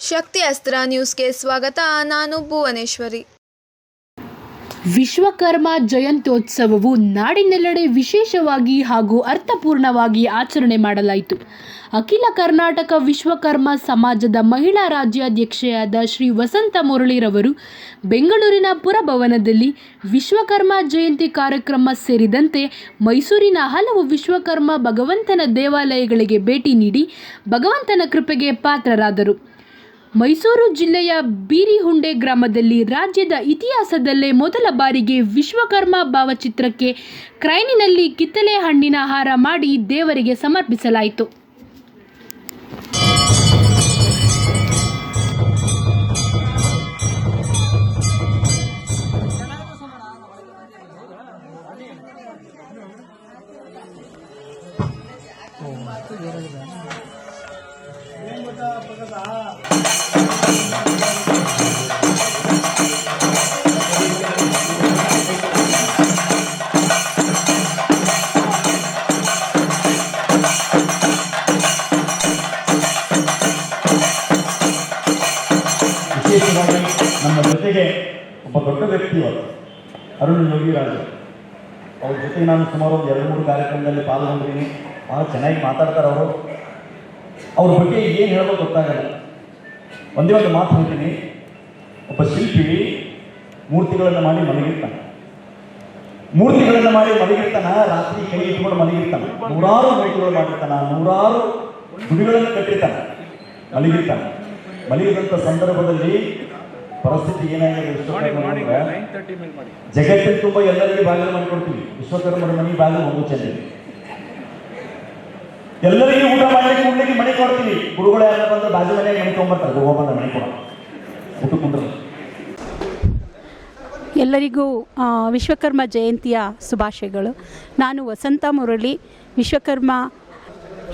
ಶಕ್ತಿ ಅಸ್ತ್ರ ನ್ಯೂಸ್ಗೆ ಸ್ವಾಗತ. ನಾನು ಭುವನೇಶ್ವರಿ. ವಿಶ್ವಕರ್ಮ ಜಯಂತ್ಯೋತ್ಸವವು ನಾಡಿನೆಲ್ಲೆಡೆ ವಿಶೇಷವಾಗಿ ಹಾಗೂ ಅರ್ಥಪೂರ್ಣವಾಗಿ ಆಚರಣೆ ಮಾಡಲಾಯಿತು. ಅಖಿಲ ಕರ್ನಾಟಕ ವಿಶ್ವಕರ್ಮ ಸಮಾಜದ ಮಹಿಳಾ ರಾಜ್ಯಾಧ್ಯಕ್ಷೆಯಾದ ಶ್ರೀ ವಸಂತ ಮುರಳಿರವರು ಬೆಂಗಳೂರಿನ ಪುರಭವನದಲ್ಲಿ ವಿಶ್ವಕರ್ಮ ಜಯಂತಿ ಕಾರ್ಯಕ್ರಮ ಸೇರಿದಂತೆ ಮೈಸೂರಿನ ಹಲವು ವಿಶ್ವಕರ್ಮ ಭಗವಂತನ ದೇವಾಲಯಗಳಿಗೆ ಭೇಟಿ ನೀಡಿ ಭಗವಂತನ ಕೃಪೆಗೆ ಪಾತ್ರರಾದರು. ಮೈಸೂರು ಜಿಲ್ಲೆಯ ಬೀರಿಹುಂಡೆ ಗ್ರಾಮದಲ್ಲಿ ರಾಜ್ಯದ ಇತಿಹಾಸದಲ್ಲೇ ಮೊದಲ ಬಾರಿಗೆ ವಿಶ್ವಕರ್ಮ ಭಾವಚಿತ್ರಕ್ಕೆ ಕ್ರೈನಿನಲ್ಲಿ ಕಿತ್ತಲೆ ಹಣ್ಣಿನ ಹಾರ ಮಾಡಿ ದೇವರಿಗೆ ಸಮರ್ಪಿಸಲಾಯಿತು. ವಿಶೇಷವಾಗಿ ನಮ್ಮ ಜೊತೆಗೆ ಒಬ್ಬ ದೊಡ್ಡ ವ್ಯಕ್ತಿ ಅವರು, ಅರುಣ್ ಯೋಗಿರಾಜ್. ಅವ್ರ ಜೊತೆಗೆ ನಾನು ಸುಮಾರು ಒಂದು ಎರಡು ಮೂರು ಕಾರ್ಯಕ್ರಮದಲ್ಲಿ ಪಾಲ್ಗೊಂಡಿದ್ದೀನಿ. ಭಾಳ ಚೆನ್ನಾಗಿ ಮಾತಾಡ್ತಾರೆ ಅವರು. ಅವ್ರ ಬಗ್ಗೆ ಏನು ಹೇಳೋದು ಗೊತ್ತಾಗಲ್ಲ ಒಂದೇ ಒಂದು ಮಾತು ಹೇಳ್ತೀನಿ. ಒಬ್ಬ ಶಿಲ್ಪಿ ಮೂರ್ತಿಗಳನ್ನು ಮಾಡಿ ಮಲಗಿರ್ತಾನೆ. ಮೂರ್ತಿಗಳನ್ನು ಮಾಡಿ ಮಲಗಿರ್ತಾನ ರಾತ್ರಿ ಕೈ ಇಟ್ಕೊಂಡು ಮಲಗಿರ್ತಾನೆ. ನೂರಾರು ಮೂರ್ತಿಗಳು ಮಾಡಿರ್ತಾನ ನೂರಾರು ಗುಡಿಗಳನ್ನು ಕಟ್ಟಿರ್ತಾನೆ. ಮಲಗಿರ್ತಾನೆ. ಮಲಗಿದಂಥ ಸಂದರ್ಭದಲ್ಲಿ ಪರಿಸ್ಥಿತಿ ಏನಾಗಿದೆ ಜಗತ್ತಿನ ತುಂಬ ಎಲ್ಲರಿಗೂ ಬಾಗಿಲು ಮಾಡಿಕೊಡ್ತೀವಿ ವಿಶ್ವಕರ್ಮರ ಮನೆ ಬಾಗಿಲು ಒಂದು ಚೆಂದ ಎಲ್ಲರಿಗೂ ಊಟ ಮಾಡ್ಲಿಕ್ಕೆ ಉಣ್ಲಿಕ್ಕೆ ಮನೆ ಕೊಡ್ತೀವಿ ಗುರುಗಳೇ ಎಲ್ಲ ಬಂದು ಬಾಜು ಮನೆಗೆ ಮನೆ ತೊಗೊಂಬರ್ತಾರೆ. ಹೋಗೋ ಬಂದ ಮನೆ ಕೊಡ ಊಟ ಕುಂದ್ರ. ಎಲ್ಲರಿಗೂ ವಿಶ್ವಕರ್ಮ ಜಯಂತಿಯ ಶುಭಾಶಯಗಳು. ನಾನು ವಸಂತ ಮುರಳಿ, ವಿಶ್ವಕರ್ಮ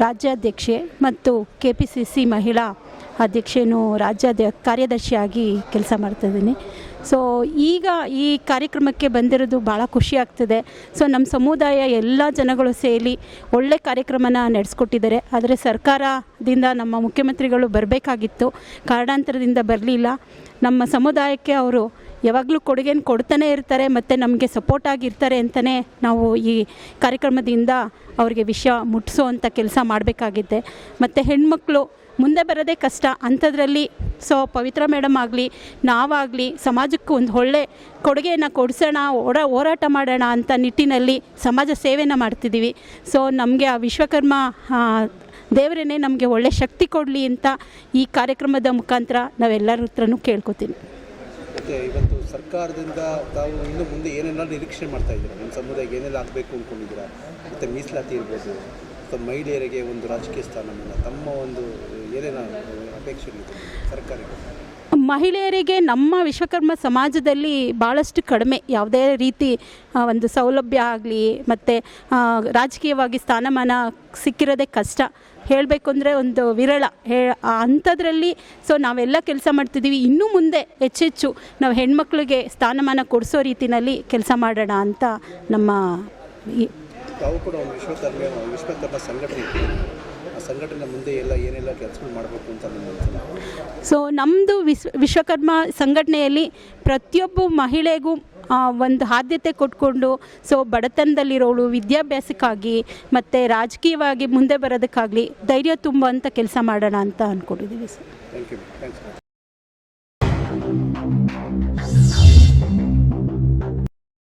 ರಾಜ್ಯಾಧ್ಯಕ್ಷೆ ಮತ್ತು ಕೆ ಪಿ ಸಿ ಸಿ ಮಹಿಳಾ ಅಧ್ಯಕ್ಷೆಯನ್ನು ರಾಜ್ಯಾಧ್ಯ ಕಾರ್ಯದರ್ಶಿಯಾಗಿ ಕೆಲಸ ಮಾಡ್ತಾಯಿದ್ದೀನಿ ಸೊ ಈಗ ಈ ಕಾರ್ಯಕ್ರಮಕ್ಕೆ ಬಂದಿರೋದು ಭಾಳ ಖುಷಿ ಆಗ್ತಿದೆ. ಸೊ ನಮ್ಮ ಸಮುದಾಯ ಎಲ್ಲ ಜನಗಳು ಸೇರಿ ಒಳ್ಳೆ ಕಾರ್ಯಕ್ರಮನ ನಡೆಸ್ಕೊಟ್ಟಿದ್ದಾರೆ. ಆದರೆ ಸರ್ಕಾರದಿಂದ ನಮ್ಮ ಮುಖ್ಯಮಂತ್ರಿಗಳು ಬರಬೇಕಾಗಿತ್ತು. ಕಾರಣಾಂತರದಿಂದ ಬರಲಿಲ್ಲ. ನಮ್ಮ ಸಮುದಾಯಕ್ಕೆ ಅವರು ಯಾವಾಗಲೂ ಕೊಡುಗೆನ ಕೊಡ್ತಾನೆ ಇರ್ತಾರೆ, ಮತ್ತು ನಮಗೆ ಸಪೋರ್ಟ್ ಆಗಿರ್ತಾರೆ ಅಂತಲೇ ನಾವು ಈ ಕಾರ್ಯಕ್ರಮದಿಂದ ಅವರಿಗೆ ವಿಷಯ ಮುಟ್ಟಿಸೋ ಕೆಲಸ ಮಾಡಬೇಕಾಗಿದೆ. ಮತ್ತು ಹೆಣ್ಮಕ್ಳು ಮುಂದೆ ಬರೋದೇ ಕಷ್ಟ. ಅಂಥದ್ರಲ್ಲಿ ಸೊ, ಪವಿತ್ರ ಮೇಡಮ್ ಆಗಲಿ, ನಾವಾಗಲಿ, ಸಮಾಜಕ್ಕೆ ಒಂದು ಒಳ್ಳೆ ಕೊಡುಗೆಯನ್ನು ಕೊಡಿಸೋಣ ಓಡ ಹೋರಾಟ ಮಾಡೋಣ ಅಂತ ನಿಟ್ಟಿನಲ್ಲಿ ಸಮಾಜ ಸೇವೆನ ಮಾಡ್ತಿದ್ದೀವಿ. ಸೊ, ನಮಗೆ ಆ ವಿಶ್ವಕರ್ಮ ದೇವರೇನೇ ನಮಗೆ ಒಳ್ಳೆ ಶಕ್ತಿ ಕೊಡಲಿ ಅಂತ ಈ ಕಾರ್ಯಕ್ರಮದ ಮುಖಾಂತರ ನಾವೆಲ್ಲರ ಹತ್ರನೂ ಕೇಳ್ಕೊತೀನಿ ಮತ್ತು ಇವತ್ತು ಸರ್ಕಾರದಿಂದ ತಾವು ಇನ್ನು ಮುಂದೆ ಏನೆಲ್ಲ ನಿರೀಕ್ಷೆ ಮಾಡ್ತಾ ಇದ್ದೀರಾ? ನಮ್ಮ ಸಮುದಾಯಕ್ಕೆ ಏನೆಲ್ಲ ಆಗಬೇಕು ಅಂದ್ಕೊಂಡಿದ್ದೀರಾ ಮತ್ತು ಮೀಸಲಾತಿ ಇರ್ಬೋದು, ಅಥವಾ ಮಹಿಳೆಯರಿಗೆ ಒಂದು ರಾಜಕೀಯ ಸ್ಥಾನಮಾನ, ತಮ್ಮ ಒಂದು, ಏನೇನು ಅಪೇಕ್ಷೆ ಸರ್ಕಾರಕ್ಕೆ? ಮಹಿಳೆಯರಿಗೆ ನಮ್ಮ ವಿಶ್ವಕರ್ಮ ಸಮಾಜದಲ್ಲಿ ಭಾಳಷ್ಟು ಕಡಿಮೆ, ಯಾವುದೇ ರೀತಿ ಒಂದು ಸೌಲಭ್ಯ ಆಗಲಿ, ಮತ್ತು ರಾಜಕೀಯವಾಗಿ ಸ್ಥಾನಮಾನ ಸಿಕ್ಕಿರೋದೇ ಕಷ್ಟ. ಹೇಳಬೇಕು ಅಂದರೆ ಒಂದು ವಿರಳ. ಹೇ ಅಂಥದ್ರಲ್ಲಿ ಸೊ ನಾವೆಲ್ಲ ಕೆಲಸ ಮಾಡ್ತಿದ್ದೀವಿ ಇನ್ನೂ ಮುಂದೆ ಹೆಚ್ಚೆಚ್ಚು ನಾವು ಹೆಣ್ಮಕ್ಳಿಗೆ ಸ್ಥಾನಮಾನ ಕೊಡಿಸೋ ರೀತಿಯಲ್ಲಿ ಕೆಲಸ ಮಾಡೋಣ ಅಂತ ನಮ್ಮ ಈ ತಾವು ಕೂಡ ಒಂದು ವಿಶ್ವಕರ್ಮ ವಿಶ್ವಕರ್ಮ ಸಂಘಟನೆ ಆ ಸಂಘಟನೆ ಮುಂದೆ ಎಲ್ಲ ಏನೆಲ್ಲ ಕೆಲಸಗಳು ಮಾಡಬೇಕು ಅಂತ ನಿಮ್ಮ ಅನಿಸಿಕೆ? ಸೊ ನಮ್ಮದು ವಿಶ್ವ ವಿಶ್ವಕರ್ಮ ಸಂಘಟನೆಯಲ್ಲಿ ಪ್ರತಿಯೊಬ್ಬ ಮಹಿಳೆಗೂ ಒಂದು ಆದ್ಯತೆ ಕೊಟ್ಕೊಂಡು ಸೊ ಬಡತನದಲ್ಲಿರೋಳು ವಿದ್ಯಾಭ್ಯಾಸಕ್ಕಾಗಿ ಮತ್ತು ರಾಜಕೀಯವಾಗಿ ಮುಂದೆ ಬರೋದಕ್ಕಾಗಲಿ ಧೈರ್ಯ ತುಂಬುವಂಥ ಕೆಲಸ ಮಾಡೋಣ ಅಂತ ಅಂದ್ಕೊಂಡಿದ್ದೀವಿ ಸರ್